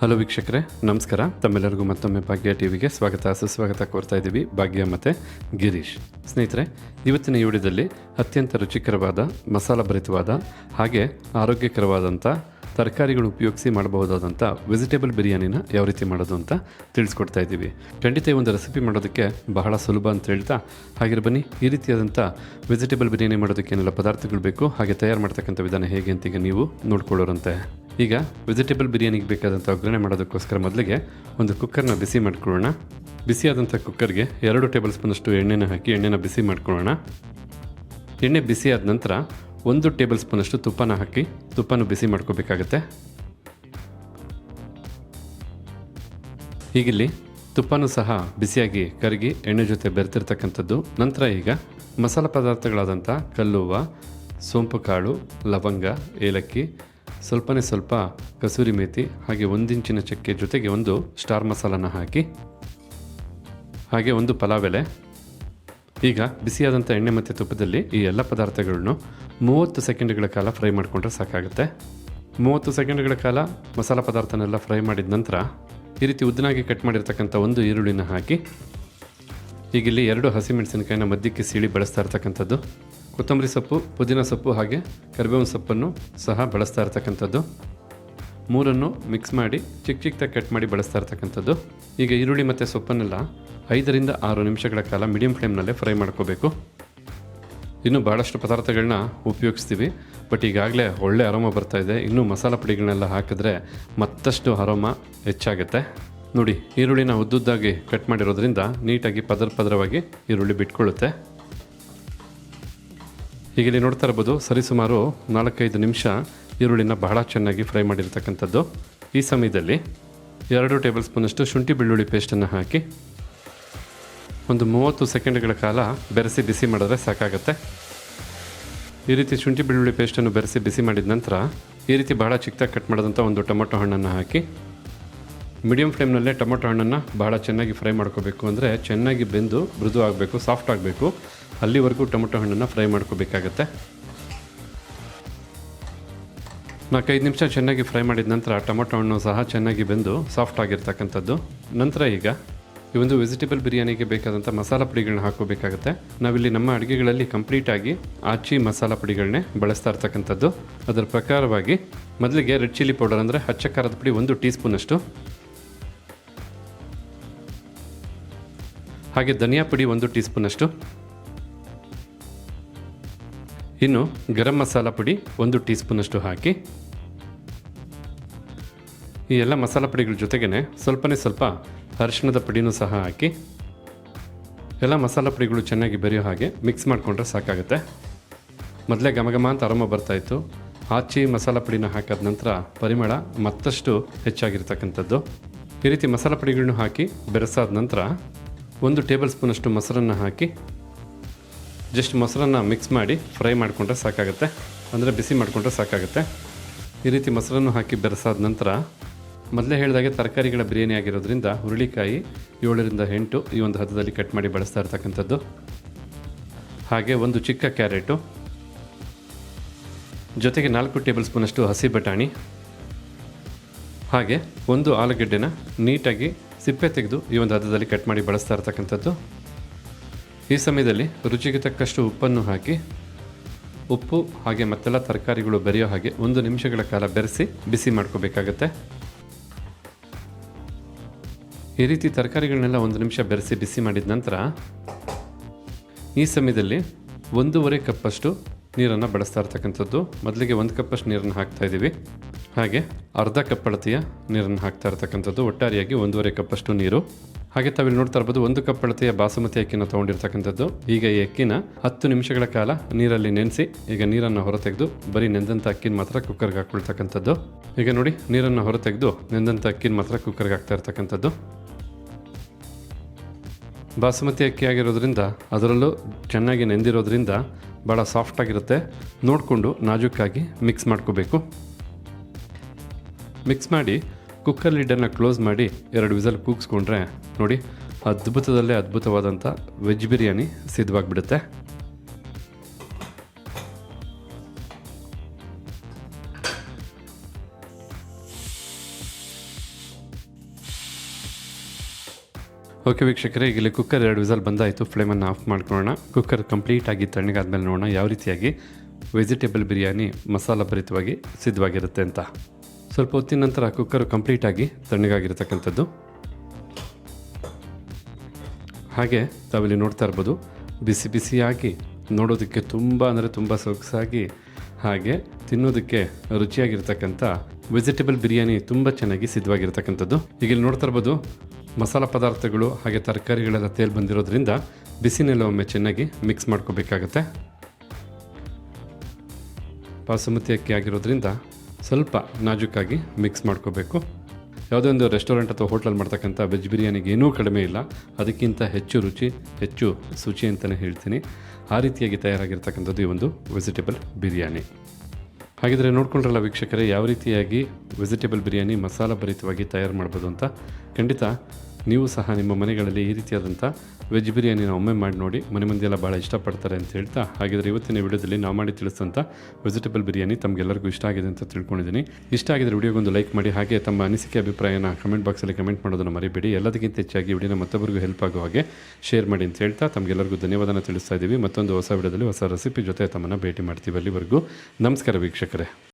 Hello ವೀಕ್ಷಕರೇ, ನಮಸ್ಕಾರ. ತಮ್ಮೆಲ್ಲರಿಗೂ ಮತ್ತೊಮ್ಮೆ ಭಾಗ್ಯ ಟಿವಿಗೆ ಸ್ವಾಗತ. ಸುಸ್ವಾಗತ ಕೋರ್ತಾ ಇದ್ದೀವಿ ಭಾಗ್ಯ ಮತ್ತು ಗಿರೀಶ್. ಸ್ನೇಹಿತರೆ, ಇವತ್ತಿನ ಈ ಅತ್ಯಂತ ರುಚಿಕರವಾದ ಮಸಾಲ ಭರಿತವಾದ ಹಾಗೆ ಆರೋಗ್ಯಕರವಾದಂಥ ತರಕಾರಿಗಳು ಉಪಯೋಗಿಸಿ ಮಾಡಬಹುದಾದಂಥ ವೆಜಿಟೇಬಲ್ ಬಿರಿಯಾನಿನ ಯಾವ ರೀತಿ ಮಾಡೋದು ಅಂತ ತಿಳಿಸ್ಕೊಡ್ತಾ ಇದ್ದೀವಿ. ಖಂಡಿತ ಈ ಒಂದು ರೆಸಿಪಿ ಮಾಡೋದಕ್ಕೆ ಬಹಳ ಸುಲಭ ಅಂತ ಹೇಳ್ತಾ ಹಾಗೆ ಬನ್ನಿ, ಈ ರೀತಿಯಾದಂಥ ವೆಜಿಟೇಬಲ್ ಬಿರಿಯಾನಿ ಮಾಡೋದಕ್ಕೆ ಏನೆಲ್ಲ ಪದಾರ್ಥಗಳು ಬೇಕು, ಹಾಗೆ ತಯಾರು ಮಾಡ್ತಕ್ಕಂಥ ವಿಧಾನ ಹೇಗೆ ಅಂತ ಈಗ ನೀವು ನೋಡ್ಕೊಳ್ಳೋರಂತೆ. ಈಗ ವೆಜಿಟೇಬಲ್ ಬಿರಿಯಾನಿಗೆ ಬೇಕಾದಂಥ ಒಗ್ಗರಣೆ ಮಾಡೋದಕ್ಕೋಸ್ಕರ ಮೊದಲಿಗೆ ಒಂದು ಕುಕ್ಕರ್ನ ಬಿಸಿ ಮಾಡ್ಕೊಳ್ಳೋಣ. ಬಿಸಿಯಾದಂಥ ಕುಕ್ಕರ್ಗೆ ಎರಡು ಟೇಬಲ್ ಸ್ಪೂನಷ್ಟು ಎಣ್ಣೆನ ಹಾಕಿ ಎಣ್ಣೆನ ಬಿಸಿ ಮಾಡ್ಕೊಳ್ಳೋಣ. ಎಣ್ಣೆ ಬಿಸಿ ಆದ ನಂತರ ಒಂದು ಟೇಬಲ್ ಸ್ಪೂನಷ್ಟು ತುಪ್ಪನ ಹಾಕಿ ತುಪ್ಪನ ಬಿಸಿ ಮಾಡ್ಕೋಬೇಕಾಗತ್ತೆ. ಹೀಗಿಲ್ಲಿ ತುಪ್ಪನೂ ಸಹ ಬಿಸಿಯಾಗಿ ಕರಗಿ ಎಣ್ಣೆ ಜೊತೆ ಬೆರೆತಿರ್ತಕ್ಕಂಥದ್ದು. ನಂತರ ಈಗ ಮಸಾಲೆ ಪದಾರ್ಥಗಳಾದಂಥ ಕಲ್ಲುವ ಸೋಂಪು ಕಾಳು ಲವಂಗ, ಏಲಕ್ಕಿ ಸ್ವಲ್ಪನೇ ಸ್ವಲ್ಪ ಕಸೂರಿ ಮೇಥಿ ಹಾಗೆ ಒಂದಿಂಚಿನ ಚಕ್ಕೆ ಜೊತೆಗೆ ಒಂದು ಸ್ಟಾರ್ ಮಸಾಲನ ಹಾಕಿ, ಹಾಗೆ ಒಂದು ಪಲಾವ್ ಎಲೆ ಈಗ ಬಿಸಿಯಾದಂಥ ಎಣ್ಣೆ ಮತ್ತು ತುಪ್ಪದಲ್ಲಿ ಈ ಎಲ್ಲ ಪದಾರ್ಥಗಳನ್ನು ಮೂವತ್ತು ಸೆಕೆಂಡ್ಗಳ ಕಾಲ ಫ್ರೈ ಮಾಡಿಕೊಂಡ್ರೆ ಸಾಕಾಗುತ್ತೆ. ಮೂವತ್ತು ಸೆಕೆಂಡ್ಗಳ ಕಾಲ ಮಸಾಲ ಪದಾರ್ಥನೆಲ್ಲ ಫ್ರೈ ಮಾಡಿದ ನಂತರ ಈ ರೀತಿ ಉದ್ದನಾಗಿ ಕಟ್ ಮಾಡಿರ್ತಕ್ಕಂಥ ಒಂದು ಈರುಳ್ಳಿನ ಹಾಕಿ, ಈಗಿಲ್ಲಿ ಎರಡು ಹಸಿಮೆಣಸಿನಕಾಯಿನ ಮಧ್ಯಕ್ಕೆ ಸೀಳಿ ಬಳಸ್ತಾ ಇರ್ತಕ್ಕಂಥದ್ದು. ಕೊತ್ತಂಬರಿ ಸೊಪ್ಪು, ಪುದೀನ ಸೊಪ್ಪು ಹಾಗೆ ಕರಿಬೇವಿನ ಸೊಪ್ಪನ್ನು ಸಹ ಬಳಸ್ತಾ ಇರ್ತಕ್ಕಂಥದ್ದು. ಮೂರನ್ನು ಮಿಕ್ಸ್ ಮಾಡಿ ಚಿಕ್ಕ ಚಿಕ್ಕದಾಗಿ ಕಟ್ ಮಾಡಿ ಬಳಸ್ತಾ ಇರ್ತಕ್ಕಂಥದ್ದು. ಈಗ ಈರುಳ್ಳಿ ಮತ್ತು ಸೊಪ್ಪನ್ನೆಲ್ಲ ಐದರಿಂದ ಆರು ನಿಮಿಷಗಳ ಕಾಲ ಮೀಡಿಯಂ ಫ್ಲೇಮ್ನಲ್ಲೇ ಫ್ರೈ ಮಾಡ್ಕೋಬೇಕು. ಇನ್ನೂ ಭಾಳಷ್ಟು ಪದಾರ್ಥಗಳನ್ನ ಉಪಯೋಗಿಸ್ತೀವಿ. ಬಟ್ ಈಗಾಗಲೇ ಒಳ್ಳೆ ಅರೋಮ ಇದೆ. ಇನ್ನೂ ಮಸಾಲ ಪುಡಿಗಳನ್ನೆಲ್ಲ ಹಾಕಿದ್ರೆ ಮತ್ತಷ್ಟು ಅರೋಮ ಹೆಚ್ಚಾಗುತ್ತೆ. ನೋಡಿ, ಈರುಳ್ಳಿನ ಉದ್ದುದ್ದಾಗಿ ಕಟ್ ಮಾಡಿರೋದ್ರಿಂದ ನೀಟಾಗಿ ಪದರ ಪದರವಾಗಿ ಈರುಳ್ಳಿ ಬಿಟ್ಕೊಳ್ಳುತ್ತೆ. ಈಗ ಇಲ್ಲಿ ನೋಡ್ತಾ ಇರ್ಬೋದು ಸರಿಸುಮಾರು ನಾಲ್ಕೈದು ನಿಮಿಷ ಈರುಳ್ಳಿನ ಬಹಳ ಚೆನ್ನಾಗಿ ಫ್ರೈ ಮಾಡಿರ್ತಕ್ಕಂಥದ್ದು. ಈ ಸಮಯದಲ್ಲಿ ಎರಡು ಟೇಬಲ್ ಸ್ಪೂನಷ್ಟು ಶುಂಠಿ ಬೆಳ್ಳುಳ್ಳಿ ಪೇಸ್ಟನ್ನು ಹಾಕಿ ಒಂದು ಮೂವತ್ತು ಸೆಕೆಂಡ್ಗಳ ಕಾಲ ಬೆರೆಸಿ ಬಿಸಿ ಮಾಡಿದ್ರೆ ಸಾಕಾಗುತ್ತೆ. ಈ ರೀತಿ ಶುಂಠಿ ಬೆಳ್ಳುಳ್ಳಿ ಪೇಸ್ಟನ್ನು ಬೆರೆಸಿ ಬಿಸಿ ಮಾಡಿದ ನಂತರ ಈ ರೀತಿ ಬಹಳ ಚಿಕ್ಕದಾಗಿ ಕಟ್ ಮಾಡಿದಂಥ ಒಂದು ಟೊಮೊಟೊ ಹಣ್ಣನ್ನು ಹಾಕಿ ಮೀಡಿಯಮ್ ಫ್ಲೇಮ್ನಲ್ಲೇ ಟೊಮೊಟೊ ಹಣ್ಣನ್ನು ಬಹಳ ಚೆನ್ನಾಗಿ ಫ್ರೈ ಮಾಡ್ಕೋಬೇಕು ಅಂದರೆ ಚೆನ್ನಾಗಿ ಬೆಂದು ಮೃದು ಆಗಬೇಕು ಸಾಫ್ಟ್ ಆಗಬೇಕು. ಅಲ್ಲಿವರೆಗೂ ಟೊಮೊಟೊ ಹಣ್ಣನ್ನು ಫ್ರೈ ಮಾಡ್ಕೋಬೇಕಾಗತ್ತೆ. ನಾಲ್ಕೈದು ನಿಮಿಷ ಚೆನ್ನಾಗಿ ಫ್ರೈ ಮಾಡಿದ ನಂತರ ಟೊಮೊಟೊ ಹಣ್ಣು ಸಹ ಚೆನ್ನಾಗಿ ಬೆಂದು ಸಾಫ್ಟ್ ಆಗಿರ್ತಕ್ಕಂಥದ್ದು. ನಂತರ ಈಗ ಈ ಒಂದು ವೆಜಿಟೇಬಲ್ ಬಿರಿಯಾನಿಗೆ ಬೇಕಾದಂಥ ಮಸಾಲ ಪುಡಿಗಳನ್ನ ಹಾಕೋಬೇಕಾಗುತ್ತೆ ನಾವಿಲ್ಲಿ ನಮ್ಮ ಅಡುಗೆಗಳಲ್ಲಿ ಕಂಪ್ಲೀಟಾಗಿ ಆಚಿ ಮಸಾಲ ಪುಡಿಗಳನ್ನೇ ಬಳಸ್ತಾ ಇರ್ತಕ್ಕಂಥದ್ದು. ಅದರ ಪ್ರಕಾರವಾಗಿ ಮೊದಲಿಗೆ ರೆಡ್ ಚಿಲ್ಲಿ ಪೌಡರ್ ಅಂದರೆ ಹಚ್ಚ ಖಾರದ ಪುಡಿ ಒಂದು ಟೀ ಸ್ಪೂನಷ್ಟು ಹಾಗೆ ಧನಿಯಾ ಪುಡಿ ಒಂದು ಟೀ ಸ್ಪೂನಷ್ಟು ಇನ್ನು ಗರಂ ಮಸಾಲ ಪುಡಿ ಒಂದು ಟೀ ಸ್ಪೂನಷ್ಟು ಹಾಕಿ. ಈ ಎಲ್ಲ ಮಸಾಲ ಪುಡಿಗಳ ಜೊತೆಗೇ ಸ್ವಲ್ಪನೇ ಸ್ವಲ್ಪ ಅರಿಶಿಣದ ಪುಡಿನೂ ಸಹ ಹಾಕಿ. ಎಲ್ಲ ಮಸಾಲ ಪುಡಿಗಳು ಚೆನ್ನಾಗಿ ಬೆರೆಯೋ ಹಾಗೆ ಮಿಕ್ಸ್ ಮಾಡಿಕೊಂಡ್ರೆ ಸಾಕಾಗುತ್ತೆ. ಮೊದಲೇ ಘಮಘಮ ಅಂತ ಆರಾಮ ಬರ್ತಾಯಿತ್ತು ಆಚಿ ಮಸಾಲ ಪುಡಿನ ಹಾಕಿದ ನಂತರ ಪರಿಮಳ ಮತ್ತಷ್ಟು ಹೆಚ್ಚಾಗಿರ್ತಕ್ಕಂಥದ್ದು. ಈ ರೀತಿ ಮಸಾಲ ಪುಡಿಗಳನ್ನು ಹಾಕಿ ಬೆರೆಸಾದ ನಂತರ ಒಂದು ಟೇಬಲ್ ಸ್ಪೂನಷ್ಟು ಮೊಸರನ್ನು ಹಾಕಿ ಜಸ್ಟ್ ಮೊಸರನ್ನ ಮಿಕ್ಸ್ ಮಾಡಿ ಫ್ರೈ ಮಾಡಿಕೊಂಡ್ರೆ ಸಾಕಾಗುತ್ತೆ. ಅಂದರೆ ಬಿಸಿ ಮಾಡಿಕೊಂಡ್ರೆ ಸಾಕಾಗುತ್ತೆ. ಈ ರೀತಿ ಮೊಸರನ್ನು ಹಾಕಿ ಬೆರೆಸಾದ ನಂತರ ಮೊದಲೇ ಹೇಳಿದಾಗೆ ತರಕಾರಿಗಳ ಬಿರಿಯಾನಿ ಆಗಿರೋದ್ರಿಂದ ಹುರುಳಿಕಾಯಿ ಏಳರಿಂದ ಎಂಟು ಈ ಒಂದು ಹದದಲ್ಲಿ ಕಟ್ ಮಾಡಿ ಬಳಸ್ತಾ ಇರ್ತಕ್ಕಂಥದ್ದು. ಹಾಗೆ ಒಂದು ಚಿಕ್ಕ ಕ್ಯಾರೆಟು. ಜೊತೆಗೆ ನಾಲ್ಕು ಟೇಬಲ್ ಸ್ಪೂನಷ್ಟು ಹಸಿ ಬಟಾಣಿ. ಹಾಗೆ ಒಂದು ಆಲೂಗೆಡ್ಡೆನ ನೀಟಾಗಿ ಸಿಪ್ಪೆ ತೆಗೆದು ಈ ಒಂದು ಹದದಲ್ಲಿ ಕಟ್ ಮಾಡಿ ಬಳಸ್ತಾ ಇರ್ತಕ್ಕಂಥದ್ದು. ಈ ಸಮಯದಲ್ಲಿ ರುಚಿಗೆ ತಕ್ಕಷ್ಟು ಉಪ್ಪನ್ನು ಹಾಕಿ, ಉಪ್ಪು ಹಾಗೆ ಮತ್ತೆಲ್ಲ ತರಕಾರಿಗಳು ಬೆರೆಯೋ ಹಾಗೆ ಒಂದು ನಿಮಿಷಗಳ ಕಾಲ ಬೆರೆಸಿ ಬಿಸಿ ಮಾಡ್ಕೋಬೇಕಾಗತ್ತೆ. ಈ ರೀತಿ ತರಕಾರಿಗಳನ್ನೆಲ್ಲ ಒಂದು ನಿಮಿಷ ಬೆರೆಸಿ ಬಿಸಿ ಮಾಡಿದ ನಂತರ ಈ ಸಮಯದಲ್ಲಿ ಒಂದೂವರೆ ಕಪ್ಪಷ್ಟು ನೀರನ್ನು ಬಳಸ್ತಾ ಇರ್ತಕ್ಕಂಥದ್ದು. ಮೊದಲಿಗೆ ಒಂದು ಕಪ್ಪಷ್ಟು ನೀರನ್ನು ಹಾಕ್ತಾ ಇದ್ದೀವಿ. ಹಾಗೆ ಅರ್ಧ ಕಪ್ ಅಳತೆಯ ನೀರನ್ನು ಹಾಕ್ತಾ ಇರ್ತಕ್ಕಂಥದ್ದು. ಒಟ್ಟಾರೆಯಾಗಿ ಒಂದೂವರೆ ಕಪ್ಪಷ್ಟು ನೀರು. ಹಾಗೆ ತಾವಿಲ್ಲಿ ನೋಡ್ತಾ ಇರ್ಬೋದು, ಒಂದು ಕಪ್ ಅಳತೆಯ ಬಾಸುಮತಿ ಅಕ್ಕಿನ ತಗೊಂಡಿರ್ತಕ್ಕಂಥದ್ದು. ಈಗ ಈ ಅಕ್ಕಿನ ಹತ್ತು ನಿಮಿಷಗಳ ಕಾಲ ನೀರಲ್ಲಿ ನೆನೆಸಿ, ಈಗ ನೀರನ್ನು ಹೊರತೆಗೆದು ಬರೀ ನೆಂದಂಥ ಅಕ್ಕಿನ ಮಾತ್ರ ಕುಕ್ಕರ್ಗೆ ಹಾಕ್ಕೊಳ್ತಕ್ಕಂಥದ್ದು. ಈಗ ನೋಡಿ, ನೀರನ್ನು ಹೊರತೆಗೆದು ನೆಂದಂಥ ಅಕ್ಕಿನ ಮಾತ್ರ ಕುಕ್ಕರ್ಗೆ ಹಾಕ್ತಾ ಇರ್ತಕ್ಕಂಥದ್ದು. ಬಾಸುಮತಿ ಅಕ್ಕಿ ಆಗಿರೋದ್ರಿಂದ, ಅದರಲ್ಲೂ ಚೆನ್ನಾಗಿ ನೆಂದಿರೋದ್ರಿಂದ ಭಾಳ ಸಾಫ್ಟಾಗಿರುತ್ತೆ ನೋಡಿಕೊಂಡು ನಾಜೂಕಾಗಿ ಮಿಕ್ಸ್ ಮಾಡ್ಕೋಬೇಕು. ಮಿಕ್ಸ್ ಮಾಡಿ ಕುಕ್ಕರ್ ಲಿಡ್ಡನ್ನು ಕ್ಲೋಸ್ ಮಾಡಿ ಎರಡು ವಿಸಲ್ ಕೂಗಿಸ್ಕೊಂಡ್ರೆ ನೋಡಿ ಅದ್ಭುತದಲ್ಲೇ ಅದ್ಭುತವಾದಂಥ ವೆಜ್ ಬಿರಿಯಾನಿ ಸಿದ್ಧವಾಗಿಬಿಡುತ್ತೆ. ಓಕೆ ವೀಕ್ಷಕರೇ, ಈಗಲೇ ಕುಕ್ಕರ್ ಎರಡು ವಿಸಲ್ ಬಂದಾಯಿತು. ಫ್ಲೇಮನ್ನು ಆಫ್ ಮಾಡ್ಕೊಳ್ಳೋಣ. ಕುಕ್ಕರ್ ಕಂಪ್ಲೀಟಾಗಿ ತಣ್ಣಗಾದ್ಮೇಲೆ ನೋಡೋಣ. ಯಾವ ರೀತಿಯಾಗಿ ವೆಜಿಟೇಬಲ್ ಬಿರಿಯಾನಿ ಮಸಾಲ ಭರಿತವಾಗಿ ಸಿದ್ಧವಾಗಿರುತ್ತೆ ಅಂತ. ಸ್ವಲ್ಪ ಹೊತ್ತಿನ ನಂತರ ಕುಕ್ಕರ್ ಕಂಪ್ಲೀಟಾಗಿ ತಣ್ಣಗಾಗಿರ್ತಕ್ಕಂಥದ್ದು. ಹಾಗೆ ತಾವಿಲ್ಲಿ ನೋಡ್ತಾ ಇರ್ಬೋದು, ಬಿಸಿ ಬಿಸಿಯಾಗಿ ನೋಡೋದಕ್ಕೆ ತುಂಬ ಅಂದರೆ ತುಂಬ ಸೊಗಸಾಗಿ ಹಾಗೆ ತಿನ್ನೋದಕ್ಕೆ ರುಚಿಯಾಗಿರ್ತಕ್ಕಂಥ ವೆಜಿಟೇಬಲ್ ಬಿರಿಯಾನಿ ತುಂಬ ಚೆನ್ನಾಗಿ ಸಿದ್ಧವಾಗಿರ್ತಕ್ಕಂಥದ್ದು. ಈಗ ಇಲ್ಲಿ ನೋಡ್ತಾ ಇರ್ಬೋದು, ಮಸಾಲ ಪದಾರ್ಥಗಳು ಹಾಗೆ ತರಕಾರಿಗಳೆಲ್ಲ ತೇಲ್ ಬಂದಿರೋದ್ರಿಂದ ಬಿಸಿನೆಲ್ಲ ಒಮ್ಮೆ ಚೆನ್ನಾಗಿ ಮಿಕ್ಸ್ ಮಾಡ್ಕೋಬೇಕಾಗತ್ತೆ. ಬಾಸುಮತಿ ಅಕ್ಕಿ ಆಗಿರೋದ್ರಿಂದ ಸ್ವಲ್ಪ ನಾಜುಕ್ಕಾಗಿ ಮಿಕ್ಸ್ ಮಾಡ್ಕೋಬೇಕು. ಯಾವುದೇ ಒಂದು ರೆಸ್ಟೋರೆಂಟ್ ಅಥವಾ ಹೋಟ್ಲಲ್ಲಿ ಮಾಡ್ತಕ್ಕಂಥ ವೆಜ್ ಬಿರಿಯಾನಿಗೆ ಏನೂ ಕಡಿಮೆ ಇಲ್ಲ. ಅದಕ್ಕಿಂತ ಹೆಚ್ಚು ರುಚಿ, ಹೆಚ್ಚು ಶುಚಿ ಅಂತಲೇ ಹೇಳ್ತೀನಿ. ಆ ರೀತಿಯಾಗಿ ತಯಾರಾಗಿರ್ತಕ್ಕಂಥದ್ದು ಈ ಒಂದು ವೆಜಿಟೇಬಲ್ ಬಿರಿಯಾನಿ. ಹಾಗಿದ್ರೆ ನೋಡ್ಕೊಂಡ್ರಲ್ಲ ವೀಕ್ಷಕರೇ, ಯಾವ ರೀತಿಯಾಗಿ ವೆಜಿಟೇಬಲ್ ಬಿರಿಯಾನಿ ಮಸಾಲ ಭರಿತವಾಗಿ ತಯಾರು ಮಾಡ್ಬೋದು ಅಂತ ಖಂಡಿತ ನೀವು ಸಹ ನಿಮ್ಮ ಮನೆಗಳಲ್ಲಿ ಈ ರೀತಿಯಾದಂಥ ವೆಜ್ ಬಿರಿಯಾನಿನ ಒಮ್ಮೆ ಮಾಡಿ ನೋಡಿ, ಮನೆ ಮಂದಿಯೆಲ್ಲ ಭಾಳ ಇಷ್ಟಪಡ್ತಾರೆ ಅಂತ ಹೇಳ್ತಾ, ಹಾಗಿದ್ರೆ ಇವತ್ತಿನ ವಿಡಿಯೋದಲ್ಲಿ ನಾವು ಮಾಡಿ ತಿಳಿಸಿದಂಥ ವೆಜಿಟೇಬಲ್ ಬಿರಿಯಾನಿ ತಮಗೆಲ್ಲರಿಗೂ ಇಷ್ಟ ಆಗಿದೆ ಅಂತ ತಿಳ್ಕೊಂಡಿದ್ದೀನಿ. ಇಷ್ಟ ಆಗಿದ್ರೆ ವಿಡಿಯೋಗೊಂದು ಲೈಕ್ ಮಾಡಿ, ಹಾಗೆ ತಮ್ಮ ಅನಿಸಿಕೆ, ಅಭಿಪ್ರಾಯನ ಕಮೆಂಟ್ ಬಾಕ್ಸಲ್ಲಿ ಕಮೆಂಟ್ ಮಾಡೋದನ್ನು ಮರಿಬೇಡಿ. ಎಲ್ಲದಕ್ಕಿಂತ ಹೆಚ್ಚಾಗಿ ವಿಡಿಯೋನ ಮತ್ತೊಬ್ಬರಿಗೂ ಹೆಲ್ಪ್ ಆಗುವ ಹಾಗೆ ಶೇರ್ ಮಾಡಿ ಅಂತ ಹೇಳ್ತಾ ತಮಗೆಲ್ಲರಿಗೂ ಧನ್ಯವಾದನ ತಿಳಿಸ್ತಾ ಇದ್ದೀವಿ. ಮತ್ತೊಂದು ಹೊಸ ವಿಡಿಯೋದಲ್ಲಿ ಹೊಸ ರೆಸಿಪಿ ಜೊತೆ ತಮ್ಮನ್ನು ಭೇಟಿ ಮಾಡ್ತೀವಿ ಅಲ್ಲಿವರೆಗೂ. ನಮಸ್ಕಾರ ವೀಕ್ಷಕರೇ.